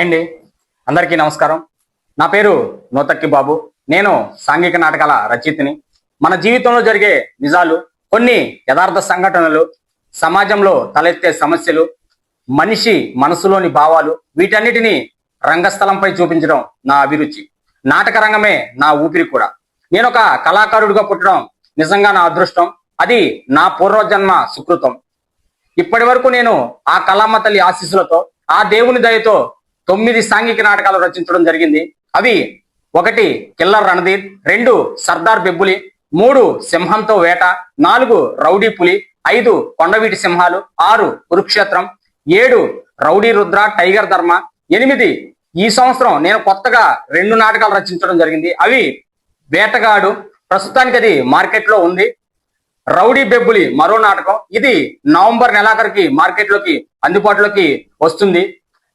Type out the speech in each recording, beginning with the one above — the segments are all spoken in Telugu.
అండి. అందరికీ నమస్కారం. నా పేరు నోతక్కి బాబు. నేను సాంఘిక నాటకాల రచయితని. మన జీవితంలో జరిగే నిజాలు కొన్ని యథార్థ సంఘటనలు సమాజంలో తలెత్తే సమస్యలు మనిషి మనసులోని భావాలు వీటన్నిటిని రంగస్థలంపై చూపించడం నా అభిరుచి. నాటక రంగమే నా ఊపిరి కూడా. నేను ఒక కళాకారుడిగా పుట్టడం నిజంగా నా అదృష్టం. అది నా పూర్వజన్మ సుకృతం. ఇప్పటి వరకు నేను ఆ కళామ తల్లి ఆశీస్సులతో ఆ దేవుని దయతో తొమ్మిది సాంఘిక నాటకాలు రచించడం జరిగింది. అవి ఒకటి కిల్లర్ రణధీర్ రెండు సర్దార్ బెబ్బులి మూడు సింహంతో వేట నాలుగు రౌడీ పులి ఐదు కొండవీటి సింహాలు ఆరు కురుక్షేత్రం ఏడు రౌడీ రుద్ర టైగర్ ధర్మ ఎనిమిది ఈ సంవత్సరం నేను కొత్తగా రెండు నాటకాలు రచించడం జరిగింది. అవి వేటగాడు ప్రస్తుతానికి అది మార్కెట్లో ఉంది. రౌడీ బెబ్బులి మరో నాటకం. ఇది నవంబర్ నెలాఖరికి మార్కెట్లోకి అందుబాటులోకి వస్తుంది.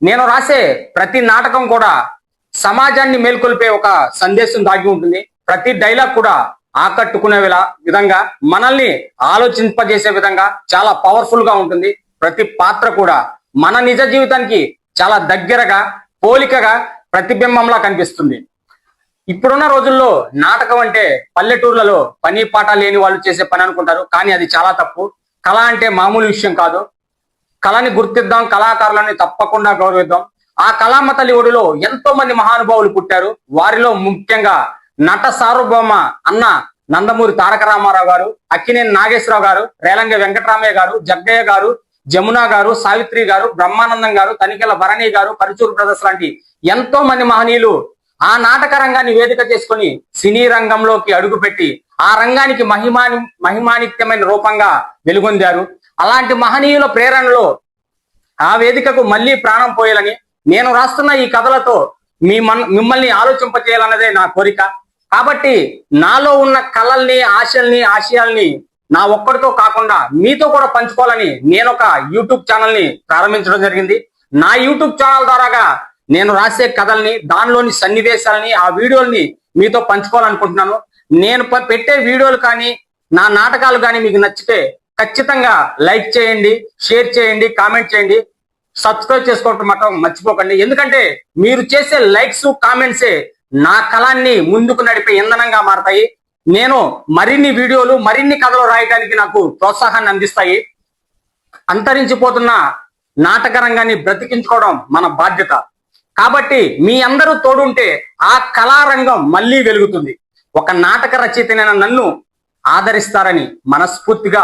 నేను రాసే ప్రతి నాటకం కూడా సమాజాన్ని మేల్కొల్పే ఒక సందేశం దాగి ఉంటుంది. ప్రతి డైలాగ్ కూడా ఆకట్టుకునే విధంగా మనల్ని ఆలోచింపజేసే విధంగా చాలా పవర్ఫుల్గా ఉంటుంది. ప్రతి పాత్ర కూడా మన నిజ జీవితానికి చాలా దగ్గరగా పోలికగా ప్రతిబింబంలా కనిపిస్తుంది. ఇప్పుడున్న రోజుల్లో నాటకం అంటే పల్లెటూర్లలో పని పాట లేని వాళ్ళు చేసే పని అనుకుంటారు. కానీ అది చాలా తప్పు. కళ అంటే మామూలు విషయం కాదు. కళని గుర్తిద్దాం కళాకారులని తప్పకుండా గౌరవిద్దాం. ఆ కళామ తల్లి ఒడిలో ఎంతో మంది మహానుభావులు పుట్టారు. వారిలో ముఖ్యంగా నట సార్వభౌమ అన్న నందమూరి తారక రామారావు గారు అక్కినేని నాగేశ్వరరావు గారు రేలంగ వెంకటరామయ్య గారు జగ్గయ్య గారు జమున గారు సావిత్రి గారు బ్రహ్మానందం గారు తనికెల భరణి గారు పరుచూరు బ్రదర్స్ లాంటి ఎంతో మంది మహనీయులు ఆ నాటక రంగాన్ని వేదిక చేసుకొని సినీ రంగంలోకి అడుగుపెట్టి ఆ రంగానికి మహిమాని మహిమానిత్యమైన రూపంగా వెలుగొందారు. అలాంటి మహనీయుల ప్రేరణలో ఆ వేదికకు మళ్ళీ ప్రాణం పోయాలని నేను రాస్తున్న ఈ కథలతో మీ మన్ మిమ్మల్ని ఆలోచింపచేయాలన్నదే నా కోరిక. కాబట్టి నాలో ఉన్న కళల్ని ఆశల్ని ఆశయాల్ని నా ఒక్కడితో కాకుండా మీతో కూడా పంచుకోవాలని నేను ఒక యూట్యూబ్ ఛానల్ని ప్రారంభించడం జరిగింది. నా యూట్యూబ్ ఛానల్ ద్వారాగా నేను రాసే కథల్ని దానిలోని సన్నివేశాలని ఆ వీడియోల్ని మీతో పంచుకోవాలనుకుంటున్నాను. నేను ప- పెట్టే వీడియోలు కానీ నా నాటకాలు కానీ మీకు నచ్చితే ఖచ్చితంగా లైక్ చేయండి షేర్ చేయండి కామెంట్ చేయండి. సబ్స్క్రైబ్ చేసుకోవటం మాత్రం మర్చిపోకండి. ఎందుకంటే మీరు చేసే లైక్స్ కామెంట్సే నా కళాన్ని ముందుకు నడిపే ఇంధనంగా మారతాయి. నేను మరిన్ని వీడియోలు మరిన్ని కథలు రాయడానికి నాకు ప్రోత్సాహాన్ని అందిస్తాయి. అంతరించిపోతున్న నాటక రంగాన్ని బ్రతికించుకోవడం మన బాధ్యత. కాబట్టి మీ అందరూ తోడుంటే ఆ కళారంగం మళ్ళీ వెలుగుతుంది. ఒక నాటక రచయితనైన నన్ను ఆదరిస్తారని మనస్ఫూర్తిగా